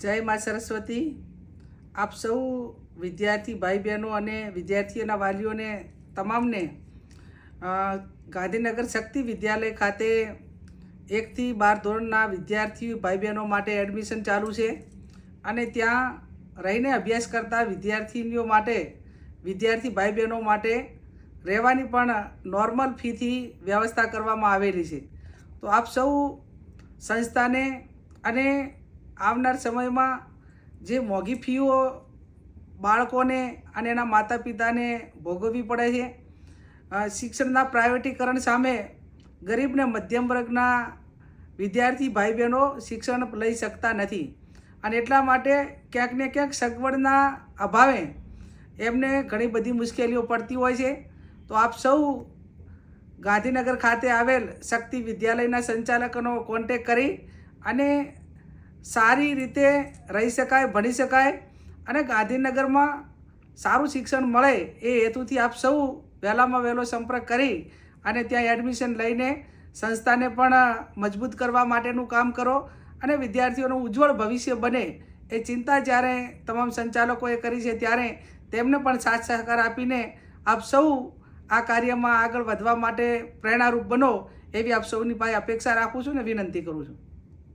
જય મા સરસ્વતી. આપ સૌ વિદ્યાર્થી ભાઈ બહેનો અને વિદ્યાર્થીઓના વાલીઓને, તમામને ગાંધીનગર શક્તિ વિદ્યાલય ખાતે એકથી બાર ધોરણના વિદ્યાર્થી ભાઈ બહેનો માટે એડમિશન ચાલુ છે અને ત્યાં રહીને અભ્યાસ કરતા વિદ્યાર્થીનીઓ માટે, વિદ્યાર્થી ભાઈ બહેનો માટે રહેવાની પણ નોર્મલ ફીથી વ્યવસ્થા કરવામાં આવેલી છે. તો આપ સૌ સંસ્થાને અને આવનાર સમયમાં જે મોંઘી ફીઓ બાળકોને અને એના માતા પિતાને ભોગવવી પડે છે શિક્ષણના પ્રાઇવેટીકરણ સામે ગરીબ ને મધ્યમ વર્ગના વિદ્યાર્થી ભાઈ બહેનો શિક્ષણ લઈ શકતા નથી. અને એટલા માટે ક્યાંક ને ક્યાંક સગવડના અભાવે એમને ઘણી બધી મુશ્કેલીઓ પડતી હોય છે. તો આપ સૌ ગાંધીનગર ખાતે આવેલ શક્તિ વિદ્યાલયના સંચાલકોનો કોન્ટેક કરી અને સારી રીતે રહી શકાય, ભણી શકાય અને ગાંધીનગરમાં સારું શિક્ષણ મળે એ હેતુથી આપ સૌ વહેલામાં વહેલો સંપર્ક કરી અને ત્યાં એડમિશન લઈને સંસ્થાને પણ મજબૂત કરવા માટેનું કામ કરો અને વિદ્યાર્થીઓનું ઉજ્જવળ ભવિષ્ય બને એ ચિંતા જ્યારે તમામ સંચાલકોએ કરી છે ત્યારે તેમને પણ સાથ સહકાર આપીને આપ સૌ આ કાર્યમાં આગળ વધવા માટે પ્રેરણારૂપ બનો એવી આપ સૌની પાસે અપેક્ષા રાખું છું ને વિનંતી કરું છું.